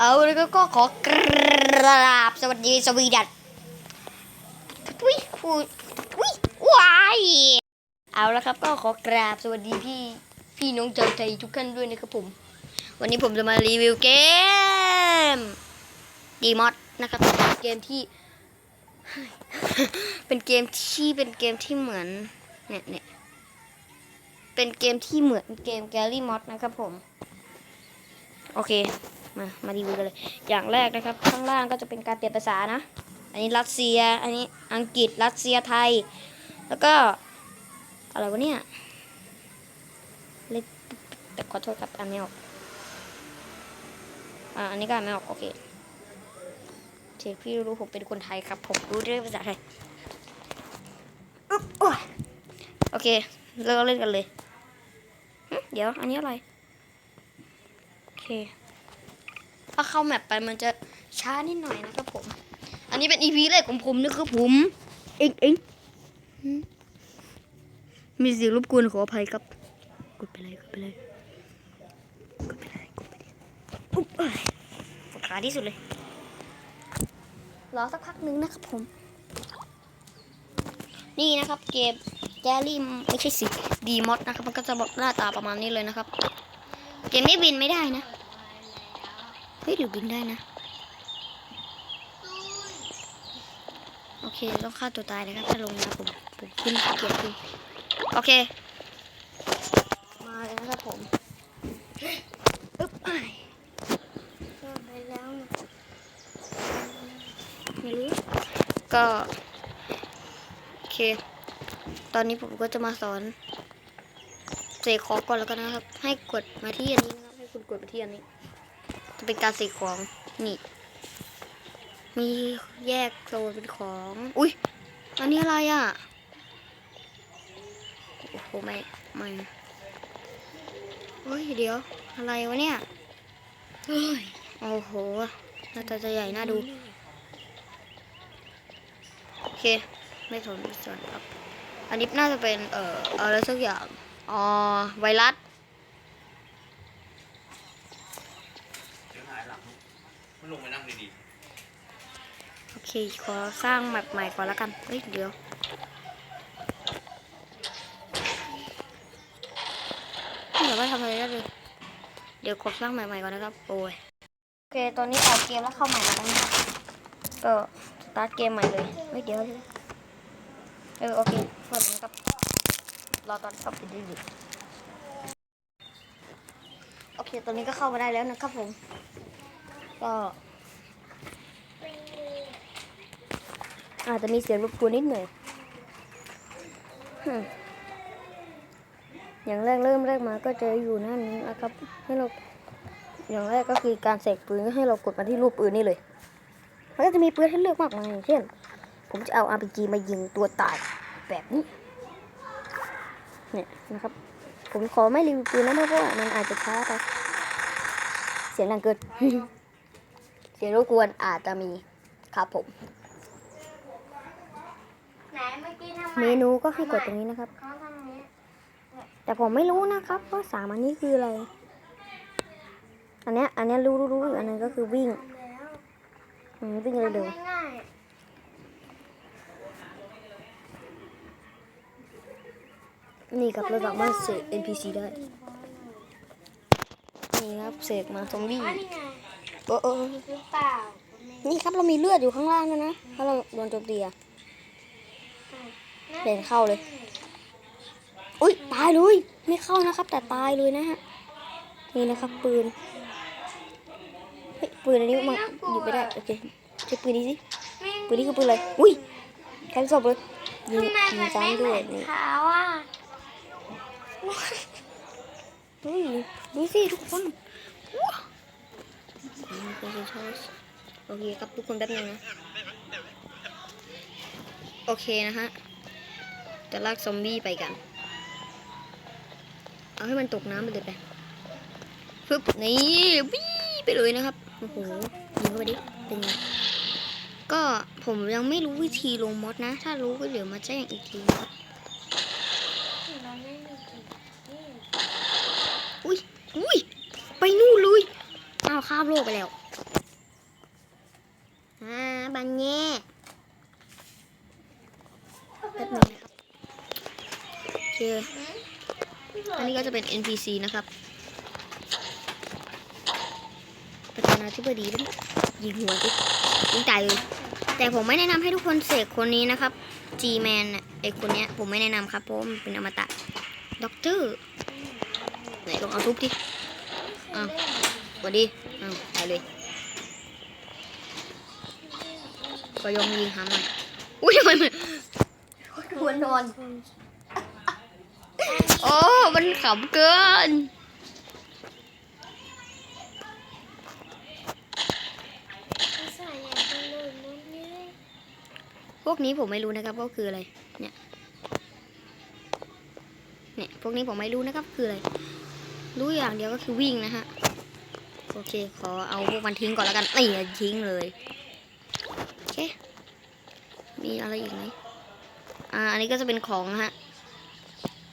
เอาแล้วก็ขอกราบสวัสดีสวีดัตทุยทุยทุยวายเอาแล้วครับก็ขอกราบสวัสดีพี่พี่น้องชาวไทยทุกท่านด้วยนะครับผม วันนี้ผมจะมารีวิวเกมดีมอดนะครับเกมที่ เป็นเกมที่เป็นเกมที่เหมือนเนี่ยเนี่ยเป็นเกมที่เหมือนเกมแกลลี่มอดนะครับผม โอเค มามารีวิวกันเลย อย่างแรกนะครับ ข้างล่างก็จะเป็นการเปลี่ยนภาษานะ อันนี้รัสเซีย อันนี้อังกฤษ รัสเซียไทย แล้วก็อะไรวะเนี่ยเล็กแต่ขอโทษครับอ่านไม่ออกอ่าอันนี้ก็อ่านไม่ออกโอเคเชฟพี่รู้ผมเป็นคนไทยครับ ผมรู้เรื่องภาษาไทยอึ๊บโอ้ยโอเคเริ่มเล่นกันเลย เดี๋ยว อันนี้อะไร โอเค ถ้าเข้าแมปไปมันจะช้านิดหน่อยนะครับผม อันนี้เป็นอีพีแรกของผมนะครับผมเอ็งเอ็งหืมมีเสียงรบกวนขออภัยครับ กดไปเลยกดไปเลยกดไปเลยกดไปเลยอุ๊บเอ้ยปวดขาที่สุดเลย รอสักพักนึงนะครับผม นี่นะครับเกมแกลี่ไม่ใช่สิดีมอดนะครับ มันก็จะบอกหน้าตาประมาณนี้เลยนะครับ เกมนี้บินไม่ได้นะเฮ้ยหรือบินได้นะ โอเค ต้องฆ่าตัวตายนะครับ ถ้าลงนะผม ผมขึ้นเกียดขึ้น โอเค มาเลยนะครับผมอึ๊บอ้ายไปแล้วไม่รู้ ก็ โอเค ตอนนี้ผมก็จะมาสอนเสกขอก่อนแล้วกันนะครับ ให้กดมาที่อันนี้นะครับ ให้คุณกดมาที่อันนี้ เป็นการเสกของ นี่ มีแยกโซนเป็นของ อุ้ยอันนี้อะไรอะ โอ้โหไม่ไม่เฮ้ยเดี๋ยว อะไรวะเนี่ยเฮ้ยโอ้โหหน้าตาจะใหญ่น่าดู โอเค ไม่สนไม่สนครับ อันนี้น่าจะเป็น เอ่อ อะไรสักอย่าง อ๋อ ไวรัส เดี๋ยวหายหลังมัน ลงไปนั่งดีโอเค ขอสร้างแมปใหม่ก่อนแล้วกัน เฮ้ย เดี๋ยวเดี๋ยวไม่ทำอะไรได้เลย เดี๋ยวขอสร้างใหม่ๆก่อนนะครับ โอ้ย โอเค ตอนนี้ออกเกมแล้วเข้าใหม่แล้วนะครับก็สตาร์ทเกมใหม่เลย เฮ้ย เดี๋ยวเดี๋ยวเออ โอเคเปิดนะครับ รอตอนเข้าไปดูดิโอเค ตอนนี้ก็เข้ามาได้แล้วนะครับผม ก็อาจจะมีเสียงรบกวนนิดหน่อย อย่างแรกเริ่มแรกมาก็จะอยู่หน้านี้นะครับ ให้เรา อย่างแรกก็คือการเสกปืนให้เรากดมาที่รูปปืนนี่เลย มันก็จะมีปืนให้เลือกมากมาย เช่น ผมจะเอา RPG มายิงตัวตายแบบนี้ เนี่ยนะครับ ผมขอไม่รีวิวปืนนะเพราะว่ามันอาจจะช้าไป เสียงดังเกิน เสียงรบกวนอาจจะมีครับผม ไหนเมื่อกี้ทำไมเมนูก็ให้กดตรงนี้นะครับ เขาทำนี้แต่ผมไม่รู้นะครับว่าสามอันนี้คืออะไร อันเนี้ยอันเนี้ยรู้รู้รู้อีกอันนึงก็คือวิ่งแล้วอืมวิ่งเร็วทำง่ายๆนี่ครับเราสามารถเสก NPC ได้ นี่ครับเสกมาซอมบี้ ๆอ๋อนี่ไง โอ้โอ้หรือเปล่านี่ครับเรามีเลือดอยู่ข้างล่างด้วยนะถ้าเราโดนโจมตีอะเด่นเข้าเลย อุ้ยตายเลย ไม่เข้านะครับ แต่ตายเลยนะฮะ นี่นะครับ ปืนเฮ้ยปืนอันนี้มาหยิบไปได้ โอเคใช้ปืนนี้สิ ปืนนี้คือปืนอะไร อุ้ยแคนศพเลยยิงยิมังซ้ำด้วยนี่ขาอะดูสิทุกคน เป็นชอสโอเคครับทุกคนแป๊บนึงนะโอเคนะฮะจะลากซอมบี้ไปกัน เอาให้มันตกน้ำไปเลยไปฟึบนี่วี่ไปเลยนะครับโอ้โหยิงเข้าไปดิเป็นไงก็ผมยังไม่รู้วิธีลงมอดนะ ถ้ารู้ก็เดี๋ยวมาแจ้งอีกทีนะครับ เราไม่มีกี่ที่ อุ้ย อุ้ย ไปนู่นเลยอ้าวาวข้ามโลกไปแล้วอ่าบันเย่แป๊บนึงนะครับโอเคอันนี้ก็จะเป็น NPC นะครับประธานาธิบดีต้องยิงหัวสิยิงตายเลยแต่ผมไม่แนะนำให้ทุกคนเสกคนนี้นะครับ G-Man น่ะไอคนเนี้ยผมไม่แนะนำครับเพราะมันเป็นอมตะด็อกเตอร์ไหนลองเอาทุบดิอ้าวสวัสดี อ้าวตายเลยก็ยอมยิงหาหน่อยอุ้ยทำไมมันควรนอน โอ้มันขำเกินใส่อย่างนี้เลยมุ้งนี่พวกนี้ผมไม่รู้นะครับว่าคืออะไร เนี่ย เนี่ย พวกนี้ผมไม่รู้นะครับคืออะไร รู้อย่างเดียวก็คือวิ่งนะฮะ โอเค ขอเอาพวกมันทิ้งก่อนแล้วกันนี่ทิ้งเลย โอเค มีอะไรอีกไหมอ่า อันนี้ก็จะเป็นของนะฮะ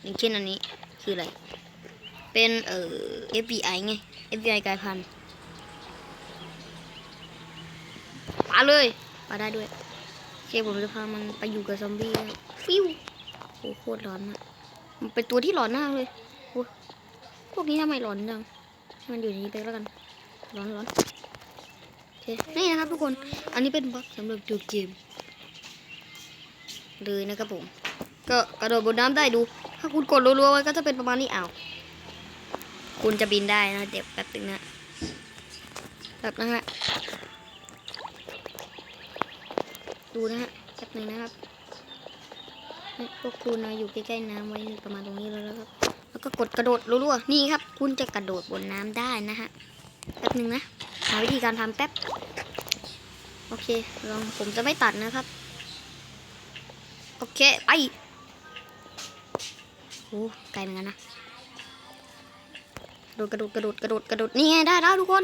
อย่างเช่นอันนี้ คืออะไร เป็นเอ่อ FBI ไง FBI กลายพันธุ์ปาเลยปาได้ด้วยโอเคผมจะพามันไปอยู่กับซอมบี้ฟิวโอ้โคตรร้อนอะมันเป็นตัวที่ร้อนมากเลยโอ้พวกนี้ทำไมร้อนจังมันอยู่ในนี้ไปแล้วกัน ร้อนร้อนโอเคนี่นะครับทุกคน อันนี้เป็นบัคสำหรับดูเกม เลยนะครับผม ก็กระโดดบนน้ำได้ดู ถ้าคุณกดรัวๆไว้ก็จะเป็นประมาณนี้อ้าวคุณจะบินได้นะ เดี๋ยวแป๊บนึงนะแบบนะฮะ ดูนะฮะแป๊บนึงนะครับพวกคุณนะอยู่ใกล้ๆน้ำไว้ประมาณตรงนี้แล้วนะครับ แล้วก็กดกระโดดรัวๆนี่ครับ คุณจะกระโดดบนน้ำได้นะฮะ แป๊บหนึงนะ หาวิธีการทำแป๊บ โอเค ลองผมจะไม่ตัดนะครับ โอเค ไปโอ้ไกลเหมือนกันนะกระโดดกระโดดกระโดดกระโดดนี่ไงได้แล้วทุกคน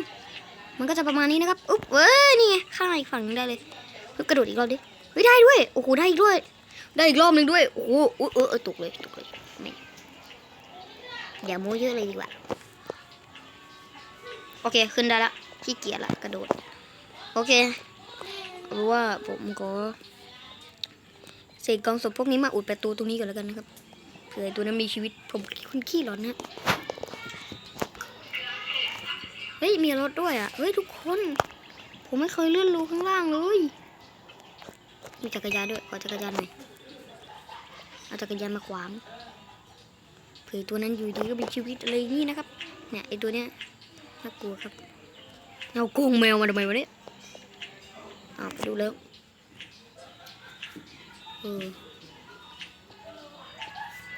มันก็จะประมาณนี้นะครับ อุ๊บเอ้ยนี่ไงข้างในอีกฝั่งหนึงได้เลยกระโดดอีกรอบดิเฮ้ยได้ด้วย โอ้โหได้อีกด้วย ได้อีกรอบหนึ่งด้วย โอ้โหเออเออเออตกเลยตกเลยไม่อย่าโม้เยอะเลยดีกว่า โอเค ขึ้นได้ละขี้เกียจละกระโดด โอเค รู้ว่าผมก็เสกกองศพพวกนี้มาอุดประตูตรงนี้ก่อนแล้วกันนะครับเผื่อตัวนั้นมีชีวิตผมคนขี้ร้อนนะเฮ้ยมีรถด้วยอะเฮ้ยทุกคน ผมไม่เคยเลื่อนรูข้างล่างเลยมีจักรยานด้วยขอจักรยานหน่อยเอาจักรยานมาขวางเผื่อตัวนั้นอยู่ดีก็มีชีวิตอะไรอย่างนี้นะครับเนี่ยไอตัวเนี้ย น่ากลัวครับเอาโกงแมวมาทำไมวะเนี่ยอาไปดูแล้วเออ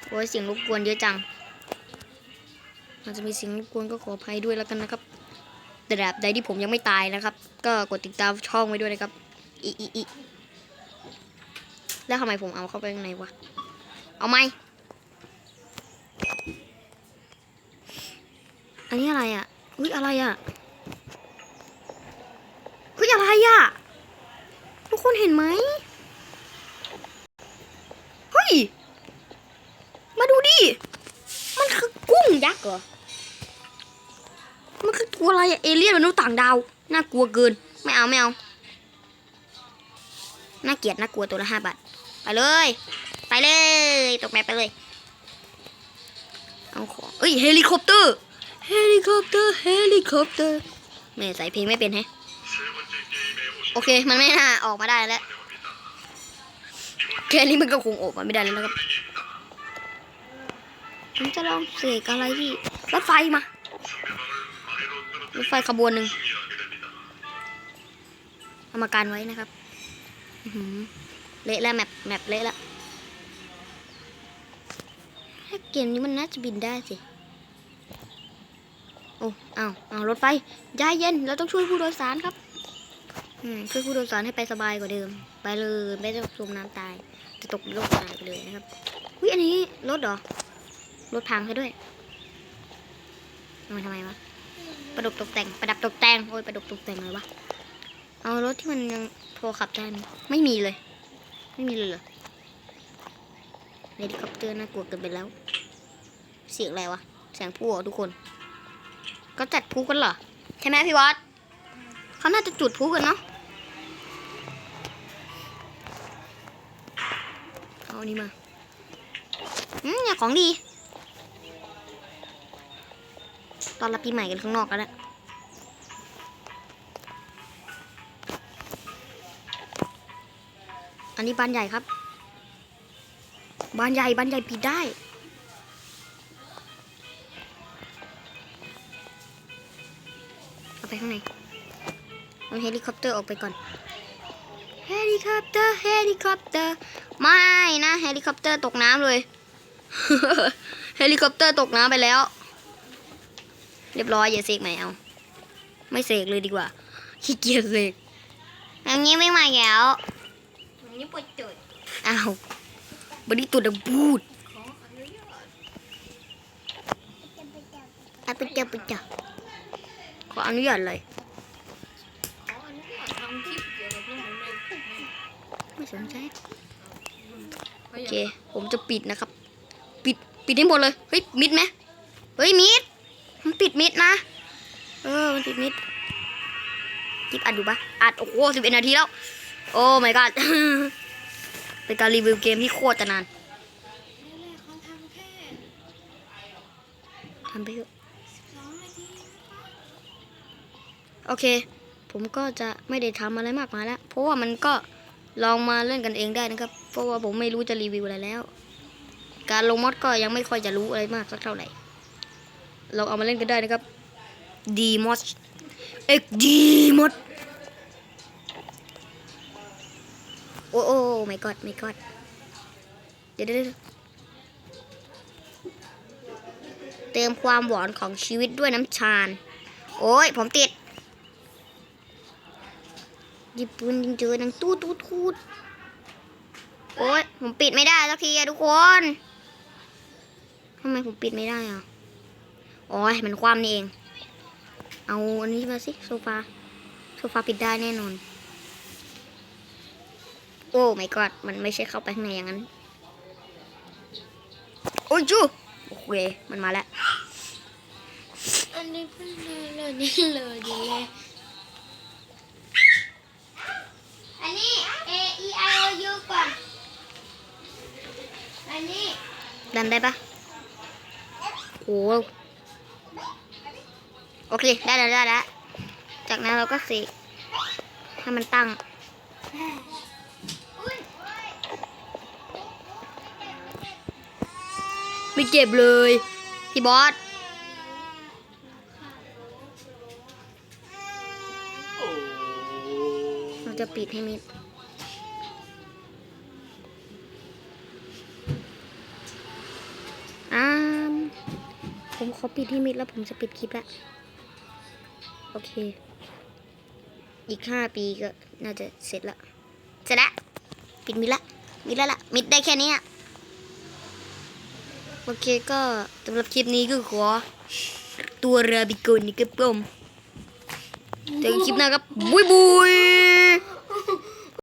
โอ้ยเสียงรบกวนเยอะจังมันจะมีเสียงรบกวนก็ขออภัยด้วยแล้วกันนะครับแต่แบบใดที่ผมยังไม่ตายนะครับ ก็กดติดตามช่องไว้ด้วยนะครับอีอีอีแล้วทำไมผมเอาเข้าไปข้างในวะเอาไหมอันนี้อะไรอะ อุ้ยอะไรอะอุ้ยอะไรอะ ทุกคนเห็นไหมเฮ้ย มาดูดิ มันคือกุ้งยักษ์เหรอ มันคือตัวอะไรอะเอเลี่ยนมนุษย์ต่างดาว น่ากลัวเกิน ไม่เอาไม่เอา น่าเกลียดน่ากลัวตัวละห้าบาท ไปเลย ไปเลย ตกแมปไปเลย เอาของ เอ้ย เฮลิคอปเตอร์ เฮลิคอปเตอร์ เฮลิคอปเตอร์แม่ใส่เพลงไม่เป็นแฮะ โอเค มันไม่น่าออกมาได้แล้ว แค่นี้มันก็คงออกมาไม่ได้แล้วนะครับผมจะลองเสกอะไรที่รถไฟมารถไฟขบวนหนึ่งเอามาการไว้นะครับอื้อหือเละแล้วแมปแมปเละแล้วถ้าเกมนี้มันน่าจะบินได้สิโอ้เอาเอารถไฟใจเย็นเราต้องช่วยผู้โดยสารครับอืมช่วยผู้โดยสารให้ไปสบายกว่าเดิม ไปเลยไม่ต้องจมน้ำตาย จะตกโลกตายไปเลยนะครับวิอันนี้รถเหรอ รถพังซะด้วยเอามาทำไมวะ ประดับตกแต่ง ประดับตกแต่ง โอ้ยประดับตกแต่งเลยวะ เอารถที่มันยังพอขับได้ไหมไม่มีเลย ไม่มีเลยเหรอเฮลิคอปเตอร์น่ากลัวเกินไปแล้ว เสียงอะไรวะ เสียงผู้อทุกคน ก็จัดผู้กันเหรอ ใช่ไหมพี่วอสเขาน่าจะจุดพลุกันเนาะเอาอันนี้มาอืมเนี่ยของดี ตอนรับปีใหม่กันข้างนอกกันแล้วอันนี้บานใหญ่ครับ บานใหญ่บานใหญ่ปิดได้ เอาเฮลิคอปเตอร์ออกไปก่อน เฮลิคอปเตอร์ เฮลิคอปเตอร์ ไม่นะ เฮลิคอปเตอร์ตกน้ำเลย เฮลิคอปเตอร์ตกน้ำไปแล้ว เรียบร้อยอย่าเสกใหม่เอา ไม่เสกเลยดีกว่า ขี้เกียจเสกอันนี้ไม่มาแล้วอันนี้ปวดจุดอ้าวบริตุดังพูดขออนุญาตอาไปเจอไปเจอขออนุญาตเลย สนใจโอเค ผมจะปิดนะครับ ปิดปิดให้หมดเลยเฮ้ยมิดไหมเฮ้ยมิดมันปิดมิดนะ เออมันปิดมิดคลิปอัดอยู่ปะอัดโอ้โหสิบเอ็ดนาทีแล้ว โอ้ my god เป็นการรีวิวเกมที่โคตรจะนานแรกๆเขาทำแค่ทำไปเถอะสองนาทีนะคะโอเค ผมก็จะไม่ได้ทำอะไรมากมายแล้ว เพราะว่ามันก็ ลองมาเล่นกันเองได้นะครับ เพราะว่าผมไม่รู้จะรีวิวอะไรแล้ว การลงมอดก็ยังไม่ค่อยจะรู้อะไรมากสักเท่าไหร่เราเอามาเล่นกันได้นะครับดีมอสเอ็กดีมอดโอ้โอ้ไม่กอดไม่กอดเดี๋ยวเดี๋ยวเดี๋ยวเติมความหวานของชีวิตด้วยน้ำชาโอ้ยผมติด หยิบปืนยิงเจอดังตู้ตู้ทูดโอ้ยผมปิดไม่ได้สักทีอะทุกคนทำไมผมปิดไม่ได้อะโอ้ยมันคว่ำนี่เอง เอาอันนี้มาสิโซฟาโซฟาปิดได้แน่นอน โอ้ไม่กอดมันไม่ใช่เข้าไปข้างในอย่างนั้น โอ้ยจูโอเคมันมาแล้วอันนี้เพิ่งเลยเลยนี่เลยดีเลย อันนี้ A E I O U ก่อน อันนี้ดันได้ปะโอ้โอเค ได้แล้วได้แล้ว จากนั้นเราก็เสกให้มันตั้ง ไม่เก็บเลย พี่บอส โอ้ เรา จะปิดให้มิดอ่ามผมขอปิดให้มิดแล้วผมจะปิดคลิปล้วโอเค อีกห้าปีก็น่าจะเสร็จล้วเสร็จล้วปิดมิดละ มิดล้วล่ะมิดได้แค่นี้อะโอเคก็สำหรับคลิปนี้ก็ขอตัวเรือบิโกนนี่ก็ปลม เจอกันคลิปหน้าครับบุยบุย